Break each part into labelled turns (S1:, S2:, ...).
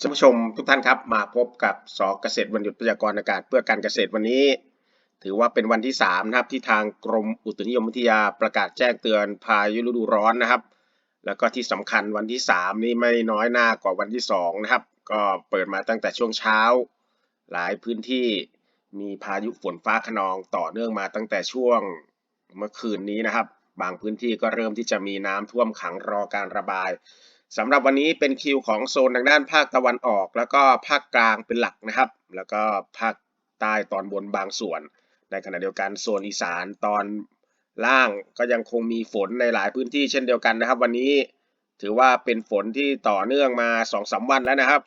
S1: ท่านผู้ชมทุกท่านครับมาพบกับสอเกษตรวันหยุดพยากรณ์อากาศเพื่อการเกษตรวันนี้ ถือว่าเป็นวันที่3นะครับที่ทางกรมอุตุนิยมวิทยาประกาศแจ้งเตือนพายุฤดูร้อนนะครับ แล้วก็ที่สำคัญวันที่ 3 นี่ไม่น้อยหน้ากว่าวันที่2นะครับก็เปิดมาตั้งแต่ช่วงเช้า หลายพื้นที่มีพายุฝนฟ้าขนองต่อเนื่องมาตั้งแต่ช่วงเมื่อคืนนี้นะครับ บางพื้นที่ก็เริ่มที่จะมีน้ำท่วมขังรอการระบาย สำหรับวันนี้เป็นคิวของโซนทางด้านภาคตะวันออก แล้วก็ภาคกลางเป็นหลักนะครับ แล้วก็ภาคใต้ตอนบนบางส่วน ในขณะเดียวกันโซนอีสานตอนล่างก็ยังคงมีฝนในหลายพื้นที่เช่นเดียวกันนะครับ วันนี้ถือว่าเป็นฝนที่ต่อเนื่องมา2อสวันแล้วนะครับ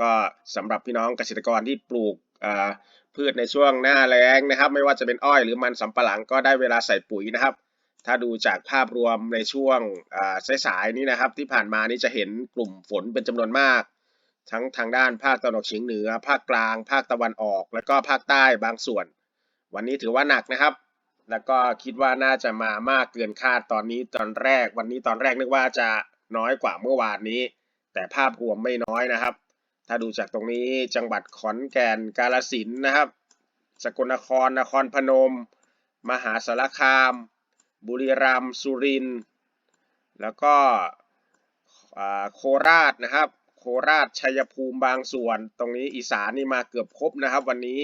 S1: ก็สำหรับพี่น้องเกษตรกรที่ปลูกพืชในช่วงหน้าแล้งนะครับ ไม่ว่าจะเป็นอ้อยหรือมันสำปะหลังก็ได้เวลาใส่ปุ๋ยนะครับ ถ้าดูจากภาพรวมในช่วงสายๆนี้นะครับ ที่ผ่านมานี่จะเห็นกลุ่มฝนเป็นจำนวนมาก ทั้งทางด้านภาคตะวันออกเฉียงเหนือ ภาคกลาง ภาคตะวันออก แล้วก็ภาคใต้บางส่วน วันนี้ถือว่าหนักนะครับ แล้วก็คิดว่าน่าจะมามากเกินคาดตอนนี้ตอนแรก วันนี้ตอนแรกนึกว่าจะน้อยกว่าเมื่อวานนี้ แต่ภาพรวมไม่น้อยนะครับ ถ้าดูจากตรงนี้จังหวัดขอนแก่นกาฬสินนะครับ สกลนครนครพนม มหาสารคาม บุรีรัมย์สุรินทร์แล้วก็โคราชนะครับ โคราชชัยภูมิบางส่วน ตรงนี้อีสานนี่มาเกือบครบนะครับ วันนี้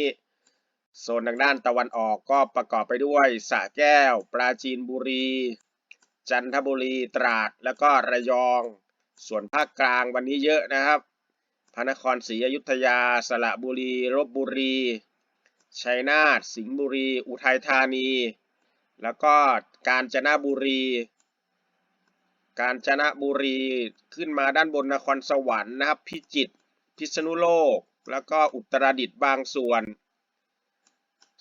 S1: โซนทางด้านตะวันออกก็ประกอบไปด้วยสระแก้ว ปราจีนบุรี จันทบุรีตราด แล้วก็ระยอง ส่วนภาคกลางวันนี้เยอะนะครับ พระนครศรีอยุธยา สระบุรีลบบุรี ชัยนาท สิงห์บุรี อุทัยธานี แล้วก็กาญจนบุรี กาญจนบุรีขึ้นมาด้านบนนครสวรรค์นะครับ พิจิตร พิษณุโลก แล้วก็อุตรดิตถ์บางส่วน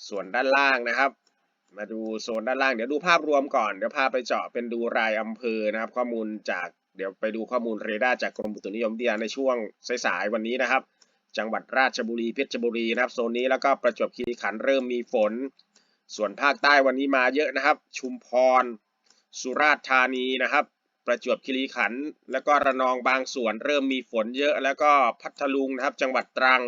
S1: ส่วนด้านล่างนะครับ มาดูโซนด้านล่าง เดี๋ยวดูภาพรวมก่อน เดี๋ยวพาไปเจาะเป็นดูรายอำเภอนะครับ ข้อมูลจาก เดี๋ยวไปดูข้อมูลเรดาร์จากกรมอุตุนิยมวิทยาในช่วงสายๆวันนี้นะครับจังหวัดราชบุรีเพชรบุรีนะครับโซนนี้แล้วก็ประจวบคีรีขันธ์เริ่มมีฝน ส่วนภาคใต้วันนี้มาเยอะนะครับ ชุมพร สุราษฎร์ธานีนะครับ ประจวบคีรีขันธ์แล้วก็ระนองบางส่วนเริ่มมีฝนเยอะ แล้วก็พัทลุงนะครับ จังหวัดตรัง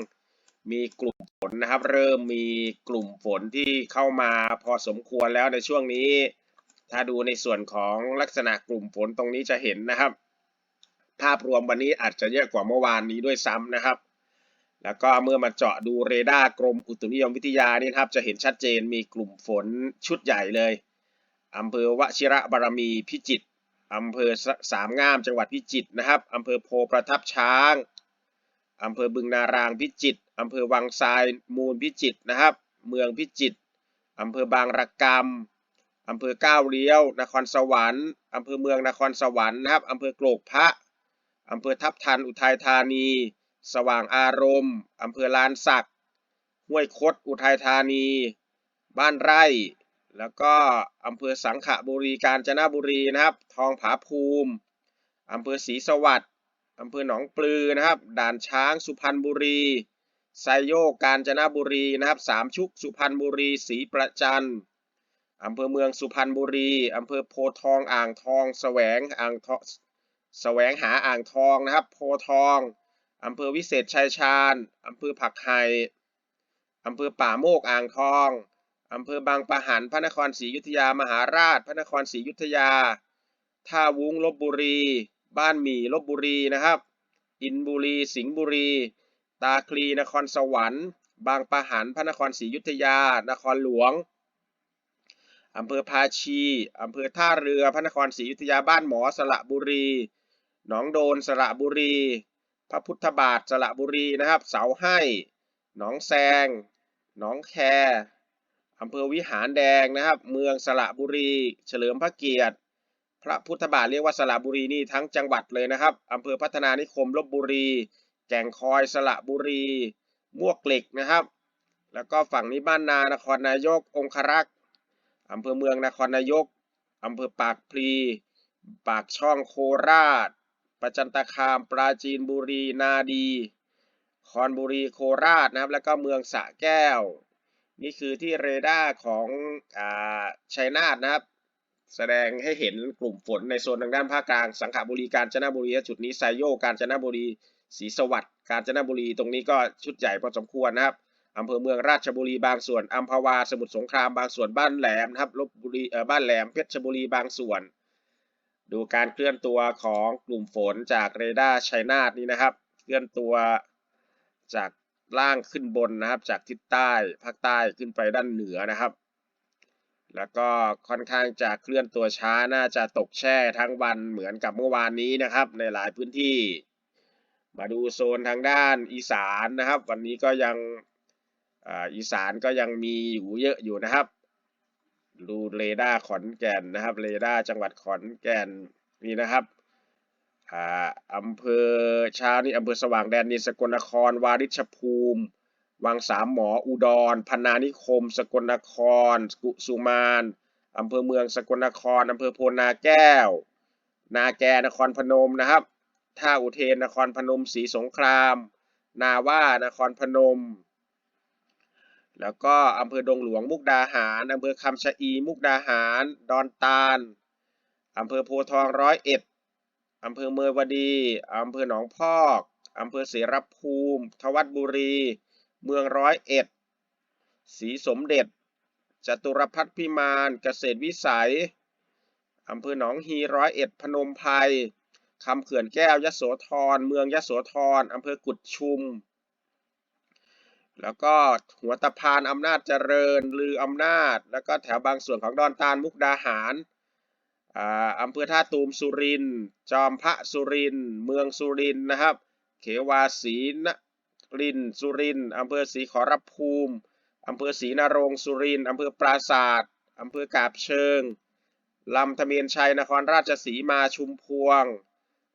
S1: มีกลุ่มฝนนะครับ เริ่มมีกลุ่มฝนที่เข้ามาพอสมควรแล้วในช่วงนี้ ถ้าดูในส่วนของลักษณะกลุ่มฝนตรงนี้จะเห็นนะครับ ภาพรวมวันนี้อาจจะเยอะกว่าเมื่อวานนี้ด้วยซ้ำนะครับ แล้วก็เมื่อมาเจาะดูเรดาร์กรมอุตุนิยมวิทยานี่ครับจะเห็นชัดเจนมีกลุ่มฝนชุดใหญ่เลยอำเภอวชิระบารมีพิจิตรอำเภอสามงามจังหวัดพิจิตรนะครับอำเภอโพประทับช้างอำเภอบึงนารางพิจิตรอำเภอวังทรายมูลพิจิตรนะครับ เมืองพิจิตรอำเภอบางระกำอำเภอก้าวเลี้ยว นครสวรรค์อำเภอเมืองนครสวรรค์นะครับอำเภอโกรกพระอำเภอทับทันอุทัยธานี สว่างอารมณ์อำเภอลานสักห้วยคดอุทัยธานี บ้านไร่ แล้วก็อำเภอสังขบุรีกาญจนบุรีนะครับ ทองผาภูมิอำเภอศรีสวัสดิ์อำเภอหนองปลือนะครับ ด่านช้างสุพรรณบุรีไซโยกกาญจนบุรีนะครับสามชุกสุพรรณบุรีศรีประจันอำเภอเมืองสุพรรณบุรีอำเภอโพทองอ่างทอง แสวงอ่างทองแสวงหาอ่างทองนะครับ โพทอง อำเภอวิเศษชัยชาญอำเภอผักไห่อำเภอป่าโมกอ่างทองอำเภอบางปะหันพระนครศรีอยุธยามหาราช พระนครศรีอยุธยา ท่าวุ้งลบบุรี บ้านหมี่ลบบุรีนะครับ อินบุรี สิงห์บุรี ตาคลีนครสวรรค์ บางปะหันพระนครศรีอยุธยา นครหลวงอำเภอภาชีอำเภอท่าเรือพระนครศรีอยุธยาบ้านหมอสระบุรี หนองโดนสระบุรี พระพุทธบาทสระบุรีนะครับ เสาให้หนองแซงหนองแคอำเภอวิหารแดงนะครับ เมืองสระบุรี เฉลิมพระเกียรติ พระพุทธบาทเรียกว่าสระบุรีนี่ทั้งจังหวัดเลยนะครับอำเภอพัฒนานิคมลบบุรี แก่งคอยสระบุรี มวกเหล็กนะครับ แล้วก็ฝั่งนี้บ้านนานครนายก องครักษ์อำเภอเมืองนครนายกอำเภอปากพลี ปากช่องโคราช ประจันตคาม ปราจีนบุรี นาดี คอนบุรีโคราชนะครับ แล้วก็เมืองสะแก้ว นี่คือที่เรดาร์ของอ่าชัยนาทนะครับ แสดงให้เห็นกลุ่มฝนในโซนทางด้านภาคกลาง สังขบุรีกาญจนบุรีจุดนี้ไซโยกกาญจนบุรีศรีสวัสดิ์กาญจนบุรีตรงนี้ก็ชุดใหญ่พอสมควรนะครับอำเภอเมืองราชบุรีบางส่วนอัมพวาสมุทรสงครามบางส่วนบ้านแหลมนะครับลบบุรีเอ่อบ้านแหลมเพชรบุรีบางส่วน ดูการเคลื่อนตัวของกลุ่มฝนจากเรดาร์ชัยนาทนี้นะครับ เคลื่อนตัวจากล่างขึ้นบนนะครับ จากทิศใต้ภาคใต้ขึ้นไปด้านเหนือนะครับ แล้วก็ค่อนข้างจะเคลื่อนตัวช้าน่าจะตกแช่ทั้งวันเหมือนกับเมื่อวานนี้นะครับ ในหลายพื้นที่ มาดูโซนทางด้านอีสานนะครับ วันนี้ก็ยังอ,อีสานก็ยังมีอยู่เยอะอยู่นะครับ ดูเรดาร์ขอนแก่นนะครับ เรดาร์จังหวัดขอนแก่นนี่นะครับอ่าอำเภอเช้านี่อำเภอสว่างแดนดินสกลนคร วาริชภูมิ วังสามหมออุดรพนานิคม สกลนคร กุสุมานอำเภอเมืองสกลนครอำเภอโพนาแก้ว นาแกนครพนมนะครับท่าอุเทนนครพนมศรีสงคราม นาว่านครพนม แล้วก็อำเภอดงหลวงมุกดาหารอำเภอคำชะอีมุกดาหาร ดอนตาลอำเภอโพทองร้อยเอ็ดอำเภอเมยวดีอำเภอหนองพอกอำเภอเสรภูมิ ทวัดบุรี เมืองร้อยเอ็ดศรีสมเด็จ จตุรพัฒนพิมาน เกษตรวิสัยอำเภอหนองฮีร้อยเอ็ดพนมไพรคำเขื่อนแก้วยโสธร เมืองยโสธรอำเภอกุดชุม แล้วก็หัวตะพานอำนาจเจริญลืออำนาจ แล้วก็แถวบางส่วนของดอนตาลมุกดาหารอ่าอำเภอท่าตูมสุรินทร์จอมพระสุรินทร์เมืองสุรินทร์นะครับ เขวาศรีนรินทร์สุรินทร์อำเภอศรีขอรภูมิอำเภอศรีนรงสุรินทร์อำเภอปราศาสตร์อำเภอกาบเชิงลำทะเมียนชัยนครราชสีมาชุมพวง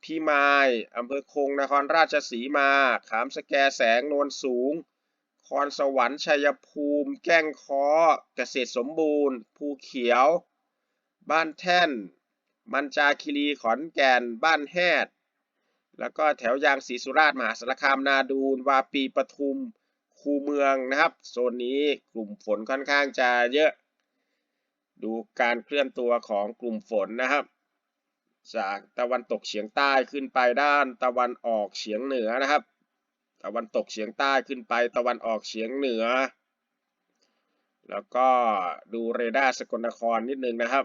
S1: พีมายอำเภอคงนครราชสีมา ขามสแกแสงโนนสูง คอนสวรรค์ชัยภูมิ แก้งค้อเกษตรสมบูรณ์ ภูเขียว บ้านแท่น มันจาคิรีขอนแก่น บ้านแฮด แล้วก็แถวยางศรีสุราษฎร์มหาสารคามนาดูนวาปีปทุม คูเมืองนะครับ โซนนี้กลุ่มฝนค่อนข้างจะเยอะ ดูการเคลื่อนตัวของกลุ่มฝนนะครับ จากตะวันตกเฉียงใต้ขึ้นไปด้านตะวันออกเฉียงเหนือนะครับ ตะวันตกเฉียงใต้ขึ้นไปตะวันออกเฉียงเหนือ แล้วก็ดูเรดาร์สกลนครนิดนึงนะครับ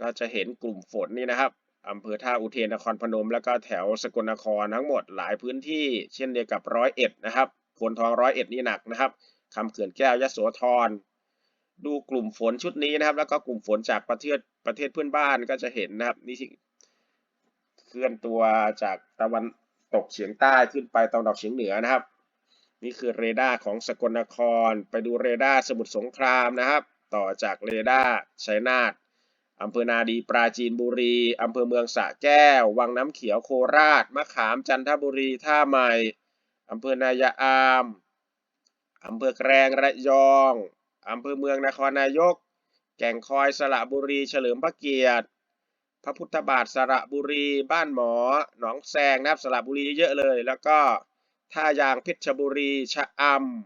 S1: ก็จะเห็นกลุ่มฝนนี่นะครับอำเภอท่าอุเทนนครพนม แล้วก็แถวสกลนครทั้งหมดหลายพื้นที่ เช่นเดียวกับร้อยเอ็ดนะครับโพนทองร้อยเอ็ดนี่หนักนะครับคำเขื่อนแก้วยโสธรดูกลุ่มฝนชุดนี้นะครับ แล้วก็กลุ่มฝนจากประเทศประเทศเพื่อนบ้านก็จะเห็นนะครับนี่ที่เคลื่อนตัวจากตะวัน ตกเฉียงใต้ขึ้นไปตะวันออกเฉียงเหนือนะครับ นี่คือเรดาร์ของสกลนคร ไปดูเรดาร์สมุทรสงครามนะครับ ต่อจากเรดาร์ชัยนาทอำเภอนาดีปราจีนบุรีอำเภอเมืองสระแก้ว วังน้ำเขียวโคราช มะขามจันทบุรีท่าใหม่อำเภอนายาอามอำเภอแกรงระยองอำเภอเมืองนครนายก แก่งคอยสระบุรีเฉลิมพระเกียรติ พระพุทธบาทสระบุรี บ้านหมอ หนองแซงนะครับสระบุรีเยอะเลย แล้วก็ท่ายางเพชรบุรี ชะอ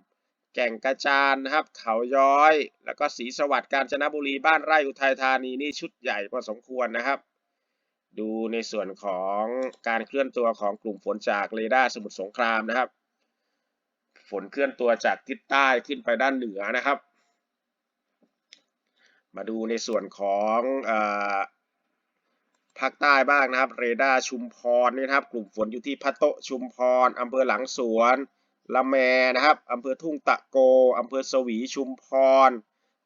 S1: ำแก่งกระจานนะครับ เขาย้อย แล้วก็ศรีสวัสดิ์กาญจนบุรี บ้านไร่อุทัยธานีนี่ชุดใหญ่พอสมควรนะครับ ดูในส่วนของการเคลื่อนตัวของกลุ่มฝนจากเรดาร์สมุทรสงครามนะครับ ฝนเคลื่อนตัวจากทิศใต้ขึ้นไปด้านเหนือนะครับ มาดูในส่วนของอ ภาคใต้บ้างนะครับ เรดาร์ชุมพรนี่นะครับ กลุ่มฝนอยู่ที่พะโตชุมพรอำเภอหลังสวนละแมนะครับอำเภอทุ่งตะโกอำเภอสวีชุมพร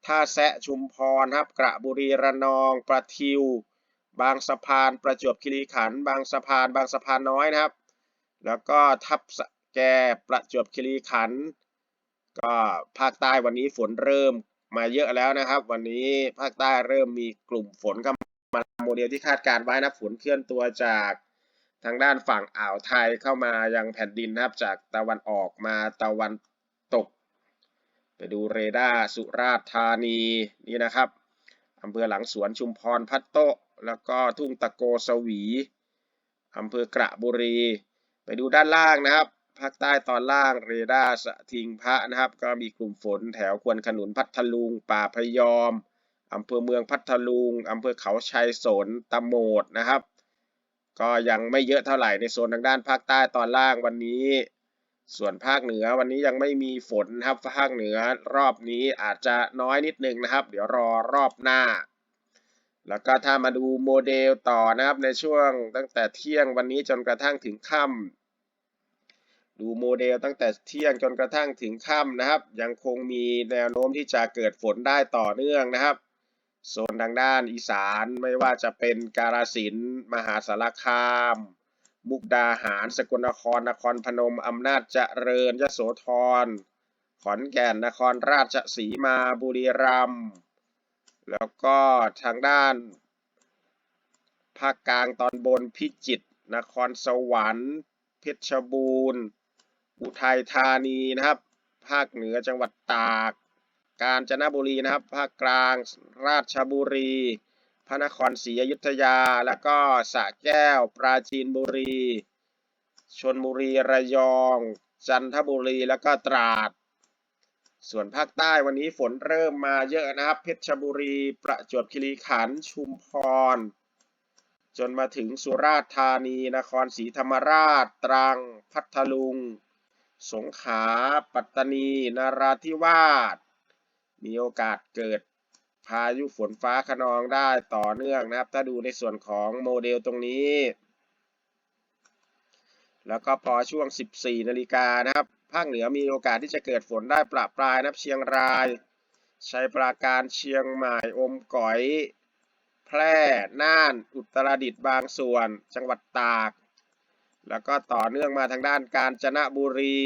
S1: ท่าแซะชุมพรครับ กระบุรีระนอง ประทิว บางสะพานประจวบคีรีขันธ์บางสะพาน บางสะพานน้อยนะครับ แล้วก็ทับสะแกประจวบคีรีขันธ์ก็ภาคใต้วันนี้ฝนเริ่มมาเยอะแล้วนะครับ วันนี้ภาคใต้เริ่มมีกลุ่มฝนเข้ามา โมเดลที่คาดการไว้นะฝนเคลื่อนตัวจากทางด้านฝั่งอ่าวไทยเข้ามายังแผ่นดินนะครับ จากตะวันออกมาตะวันตก ไปดูเรดาร์สุราษฎร์ธานีนี่นะครับอำเภอหลังสวนชุมพรพัตโตแล้วก็ทุ่งตะโกสวีอำเภอกระบุรี ไปดูด้านล่างนะครับภาคใต้ตอนล่างเรดาร์สะทิงพระนะครับ ก็มีกลุ่มฝนแถวควนขนุนพัทลุง ป่าพยอม อำเภอเมืองพัทลุงอำเภอเขาชัยสนตะโหมดนะครับ ก็ยังไม่เยอะเท่าไหร่ในโซนทางด้านภาคใต้ตอนล่างวันนี้ ส่วนภาคเหนือวันนี้ยังไม่มีฝนครับภาคเหนือรอบนี้อาจจะน้อยนิดนึงนะครับ เดี๋ยวรอรอบหน้า แล้วก็ถ้ามาดูโมเดลต่อนะครับในช่วงตั้งแต่เที่ยงวันนี้จนกระทั่งถึงค่ำดูโมเดลตั้งแต่เที่ยงจนกระทั่งถึงค่ำนะครับ ยังคงมีแนวโน้มที่จะเกิดฝนได้ต่อเนื่องนะครับ โซนทางด้านอีสานไม่ว่าจะเป็นกาฬสินธุ์มหาสารคาม มุกดาหาร สกลนคร นครพนม อำนาจเจริญยโสธร ขอนแก่น นครราชสีมา บุรีรัมย์ แล้วก็ทางด้าน ภาคกลางตอนบนพิจิตร นครสวรรค์ เพชรบูรณ์ อุทัยธานีนะครับ ภาคเหนือจังหวัดตาก กาญจนบุรีนะครับ ภาคกลาง ราชบุรี พระนครศรีอยุธยา แล้วก็สระแก้ว ปราจีนบุรี ชนบุรี ระยอง จันทบุรี แล้วก็ตราด ส่วนภาคใต้วันนี้ฝนเริ่มมาเยอะนะครับ เพชรบุรี ประจวบคีรีขันธ์ ชุมพร จนมาถึงสุราษฎร์ธานี นครศรีธรรมราช ตรัง พัทลุง สงขลา ปัตตานี นราธิวาส มีโอกาสเกิดพายุฝนฟ้าขนองได้ต่อเนื่องนะครับ ถ้าดูในส่วนของโมเดลตรงนี้ แล้วก็พอช่วง 14 นาฬิกานะครับ ภาคเหนือมีโอกาสที่จะเกิดฝนได้ประปรายนะครับ เชียงราย ชัยปราการเชียงใหม่อมก๋อย แพร่ น่าน อุตรดิตถ์บางส่วน จังหวัดตาก แล้วก็ต่อเนื่องมาทางด้านกาญจนบุรี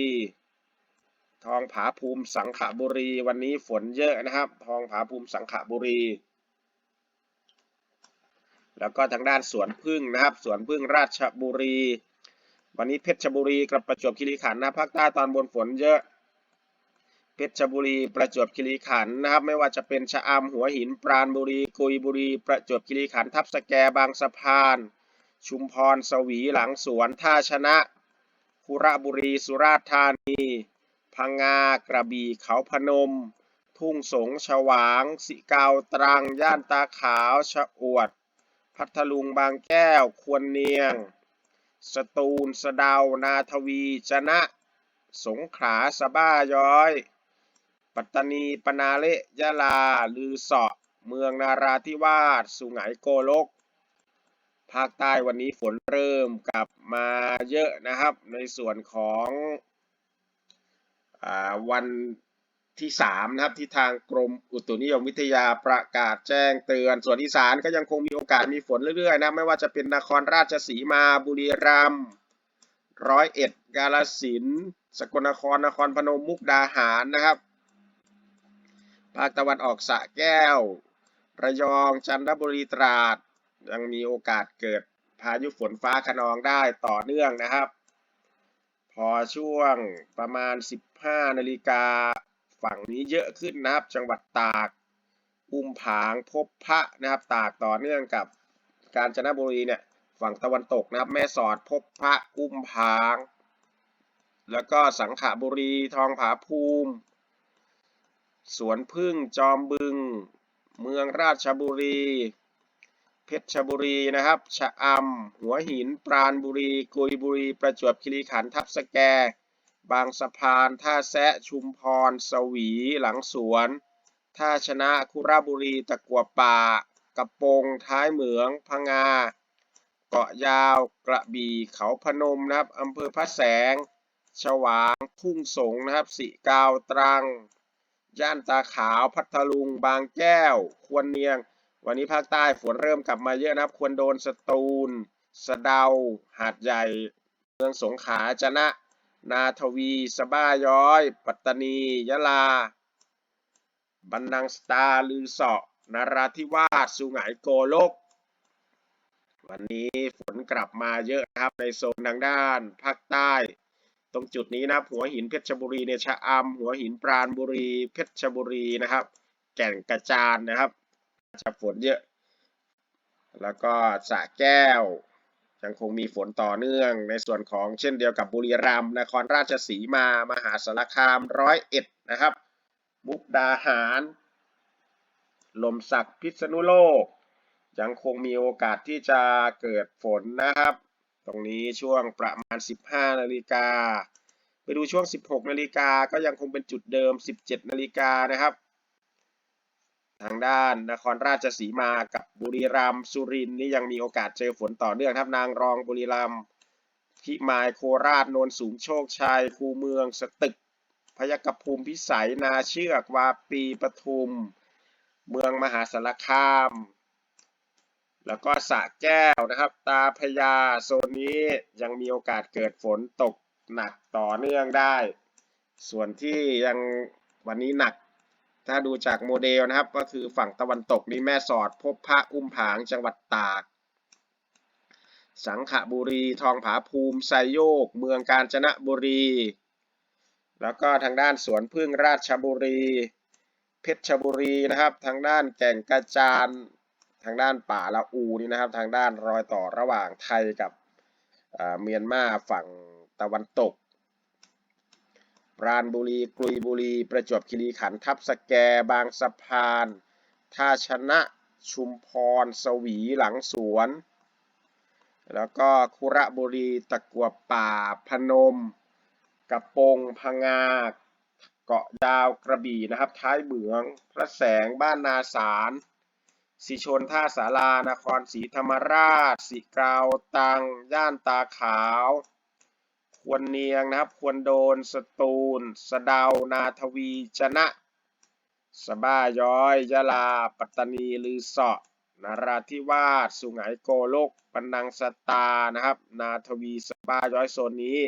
S1: ทองผาภูมิสังขบุรี วันนี้ฝนเยอะนะครับ ทองผาภูมิสังขบุรี แล้วก็ทางด้านสวนพึ่งนะครับสวนพึ่งราชบุรี วันนี้เพชรบุรีกับประจวบคีรีขันธ์นะภาคใต้ตอนบนฝนเยอะเพชรบุรี ประจวบคีรีขันธ์นะครับ ไม่ว่าจะเป็นชะอำหัวหิน ปราณบุรี กุยบุรี ประจวบคีรีขันธ์ทับสแกบางสะพาน ชุมพร สวี หลังสวน ท่าชนะ คุระบุรี สุราษฎร์ธานี พังงากระบี่เขาพนม ทุ่งสงฉวาง สิเกาตรัง ย่านตาขาวชะอวด พัทลุงบางแก้ว ควรเนียง สตูลสะเดานาทวีจนะ สงขลาสะบ้าย้อย ปัตตานีปนาเละยะลา ลือเสาะเมืองนาราธิวาส สุไหงโกลก ภาคใต้วันนี้ฝนเริ่มกลับมาเยอะนะครับ ในส่วนของ วันที่สามนะครับที่ทางกรมอุตุนิยมวิทยาประกาศแจ้งเตือน ส่วนอีสานก็ยังคงมีโอกาสมีฝนเรื่อยๆนะไม่ว่าจะเป็นนครราชสีมาบุรีรัมย์ร้อยเอ็ดกาฬสินสกลนครนครพนมมุกดาหารนะครับ ภาคตะวันออกสระแก้ว ระยองจันทบุรีตราด ยังมีโอกาสเกิดพายุฝนฟ้าขนองได้ต่อเนื่องนะครับ พอช่วงประมาณ 15 นาฬิกาฝั่งนี้เยอะขึ้นนะครับ จังหวัดตาก อุ้มผางพบพระนะครับ ตากต่อเนื่องกับกาญจนบุรีเนี่ยฝั่งตะวันตกนะครับ แม่สอดพบพระอุ้มผาง แล้วก็สังขบุรีทองผาภูมิ สวนพึ่งจอมบึง เมืองราชบุรี เพชรบุรีนะครับ ชะอำหัวหิน ปราณบุรี กุยบุรี ประจวบคีรีขันธ์ทับสแก บางสะพาน ท่าแซะ ชุมพร สวี หลังสวน ท่าชนะ คุระบุรี ตะกัวป่า กระโปง ท้ายเหมือง พังงา เกาะยาว กระบี่เขาพนมนะครับอำเภอพระแสง ฉวาง ทุ่งสงนะครับ สิกาว ตรัง ย่านตาขาว พัทลุง บางแก้ว ควรเนียง วันนี้ภาคใต้ฝนเริ่มกลับมาเยอะนะครับ ควรโดนสตูล สะเดา หาดใหญ่ เมืองสงขลาจะนะ นาทวีสบ้าย้อย ปัตตานี ยะลา บันนังสตาลือเสาะนราธิวาส สุไหงโกลก วันนี้ฝนกลับมาเยอะนะครับในโซนทางด้าน ภาคใต้ ตรงจุดนี้นะหัวหินเพชรบุรีเนี่ยชะอำหัวหินปราณบุรี เพชรบุรีนะครับ แก่งกระจานนะครับ จะฝนเยอะ แล้วก็สระแก้ว ยังคงมีฝนต่อเนื่อง ในส่วนของเช่นเดียวกับบุรีรัมย์นครราชสีมา มหาสารคามร้อยเอ็ดนะครับมุกดาหาร ลมสักพิษณุโลก ยังคงมีโอกาสที่จะเกิดฝนนะครับ ตรงนี้ช่วงประมาณ 15 นาฬิกา ไปดูช่วง 16 นาฬิกาก็ยังคงเป็นจุดเดิม 17 นาฬิกานะครับ ทางด้านนครราชสีมากับบุรีรัมย์สุรินทร์นี่ยังมีโอกาสเจอฝนต่อเนื่องครับนางรองบุรีรัมย์พิมายโคราชโนนสูงโชคชัยคูเมือง สตึก พยกภูมิพิสัยนาเชือกวาปีปทุม เมืองมหาสารคาม แล้วก็สะแก้วนะครับ ตาพญาโซนนี้ยังมีโอกาสเกิดฝนตกหนักต่อเนื่องได้ ส่วนที่ยังวันนี้หนัก ถ้าดูจากโมเดลนะครับก็คือฝั่งตะวันตกนี่แม่สอด พบพระอุ้มผางจังหวัดตาก สังขบุรี ทองผาภูมิไซโยก เมืองกาญจนบุรี แล้วก็ทางด้านสวนพึ่งราชบุรี เพชรบุรีนะครับ ทางด้านแก่งกระจานทางด้านป่าละอูนี่นะครับ ทางด้านรอยต่อระหว่างไทยกับเอ่อเมียนมาฝั่งตะวันตก ปราณบุรี กลุยบุรี ประจวบคีรีขันธ์ทับสแก บางสะพานท่าชนะชุมพร สวีหลังสวน แล้วก็คุระบุรี ตะกัวป่า พนม กระปงพังงา เกาะดาวกระบี่นะครับ ท้ายเหมือง พระแสง บ้านนาสารสิชนท่าสารานครศรีธรรมราช สิกาวตัง ย่านตาขาว ควรเนียงนะครับ ควรโดน สตูล สะดานาทวีจนะ สบ้าย้อย ยะลา ปัตตานี ลือเสาะนราธิวาส สุไหงโกโลกปันังสตา นะครับ นาทวี สบ้าย้อยโซนนี้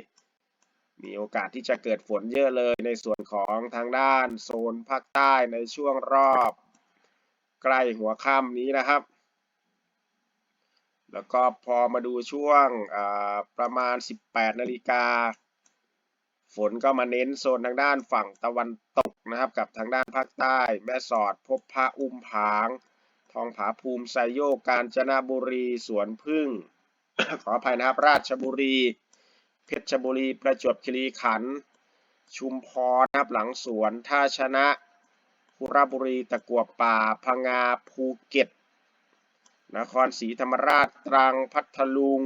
S1: มีโอกาสที่จะเกิดฝนเยอะเลยในส่วนของทางด้านโซนภาคใต้ในช่วงรอบ ใกล้หัวค่ำนี้นะครับ แล้วก็พอมาดูช่วงประมาณ 18นาฬิกาฝนก็มาเน้นโซนทางด้านฝั่งตะวันตกนะครับ กับทางด้านภาคใต้ แม่สอดพบพระอุ้มผาง ทองผาภูมิไซโยกกาญจนบุรีสวนพึ่ง ขออภัยนะครับ ราชบุรี เพชรบุรี ประจวบคีรีขันธ์ชุมพรนะครับหลังสวนท่าชนะ คุระบุรีตะกัวป่าพังงาภูเก็ต นครศรีธรรมราชตรังพัทลุง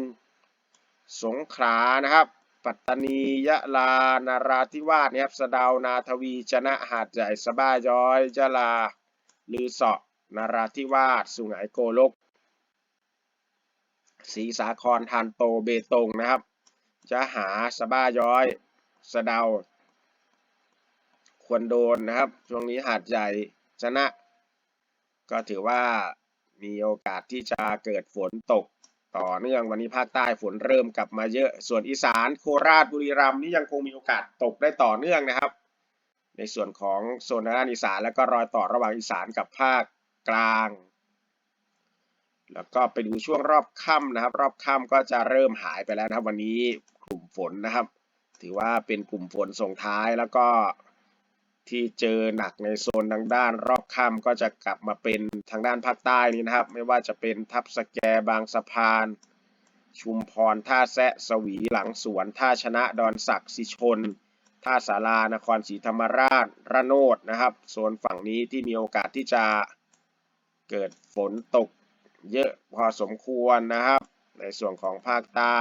S1: สงขลานะครับ ปัตตานียะลานาราธิวาสนะครับสะเดานาทวีจนะหาดใหญ่สบ้าย้อยยะลาลือเสาะนาราธิวาสสุไหงโกลกศรีสาครทานโตเบตงนะครับจะหาสบ้าย้อยสะเดาควรโดนนะครับ ช่วงนี้หาดใหญ่ชนะ ก็ถือว่า มีโอกาสที่จะเกิดฝนตกต่อเนื่องวันนี้ภาคใต้ฝนเริ่มกลับมาเยอะ ส่วนอีสานโคราชบุรีรัมย์นี่ยังคงมีโอกาสตกได้ต่อเนื่องนะครับ ในส่วนของโซนทางด้านอีสานแล้วก็รอยต่อระหว่างอีสานกับภาคกลาง แล้วก็ไปดูช่วงรอบค่ำนะครับ รอบค่ำก็จะเริ่มหายไปแล้วนะครับ วันนี้กลุ่มฝนนะครับ ถือว่าเป็นกลุ่มฝนส่งท้ายแล้วก็ ที่เจอหนักในโซนทางด้านรอบค่ำก็จะกลับมาเป็นทางด้านภาคใต้นี้นะครับ ไม่ว่าจะเป็นทับสแกบางสะพาน ชุมพรท่าแซะสวีหลังสวนท่าชนะดอนศักดิ์สิชน ท่าสารานครศรีธรรมราชระโนดนะครับโซนฝั่งนี้ที่มีโอกาสที่จะเกิดฝนตกเยอะพอสมควรนะครับ ในส่วนของภาคใต้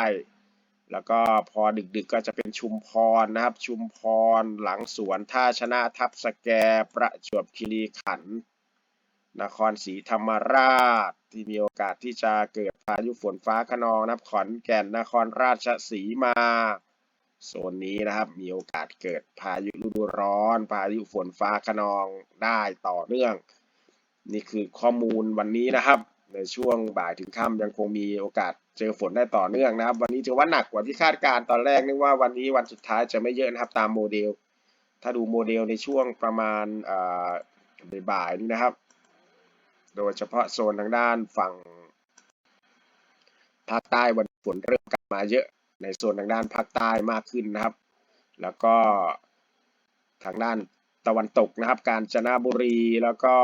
S1: แล้วก็พอดึกๆก็จะเป็นชุมพรนะครับ ชุมพรหลังสวนท่าชนะทับสแกประจวบคีรีขันธ์นครศรีธรรมราชที่มีโอกาสที่จะเกิดพายุฝนฟ้าขนองนะครับขอนแก่นนครราชสีมาโซนนี้นะครับมีโอกาสเกิดพายุฤดูร้อน พายุฝนฟ้าขนองได้ต่อเนื่อง นี่คือข้อมูลวันนี้นะครับ ในช่วงบ่ายถึงค่ำยังคงมีโอกาสเจอฝนได้ต่อเนื่องนะครับ วันนี้ถือว่าหนักกว่าที่คาดการณ์ตอนแรกนึกว่าวันนี้วันสุดท้ายจะไม่เยอะนะครับตามโมเดล ถ้าดูโมเดลในช่วงประมาณบ่ายๆนี้นะครับ โดยเฉพาะโซนทางด้านฝั่งภาคใต้วันฝนเริ่มกลับมาเยอะในโซนทางด้านภาคใต้มากขึ้นนะครับ แล้วก็ทางด้านตะวันตกนะครับ กาญจนบุรีแล้วก็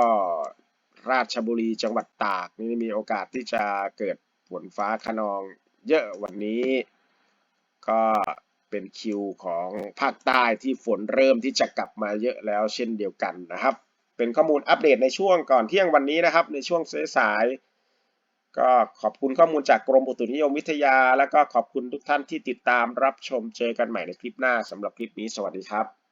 S1: ราชบุรีจังหวัดตากนี่มีโอกาสที่จะเกิดฝนฟ้าขนองเยอะวันนี้ ก็เป็นคิวของภาคใต้ที่ฝนเริ่มที่จะกลับมาเยอะแล้วเช่นเดียวกันนะครับ เป็นข้อมูลอัปเดตในช่วงก่อนเที่ยงวันนี้นะครับ ในช่วงสายก็ขอบคุณข้อมูลจากกรมอุตุนิยมวิทยา แล้วก็ขอบคุณทุกท่านที่ติดตามรับชมเจอกันใหม่ในคลิปหน้าสำหรับคลิปนี้สวัสดีครับ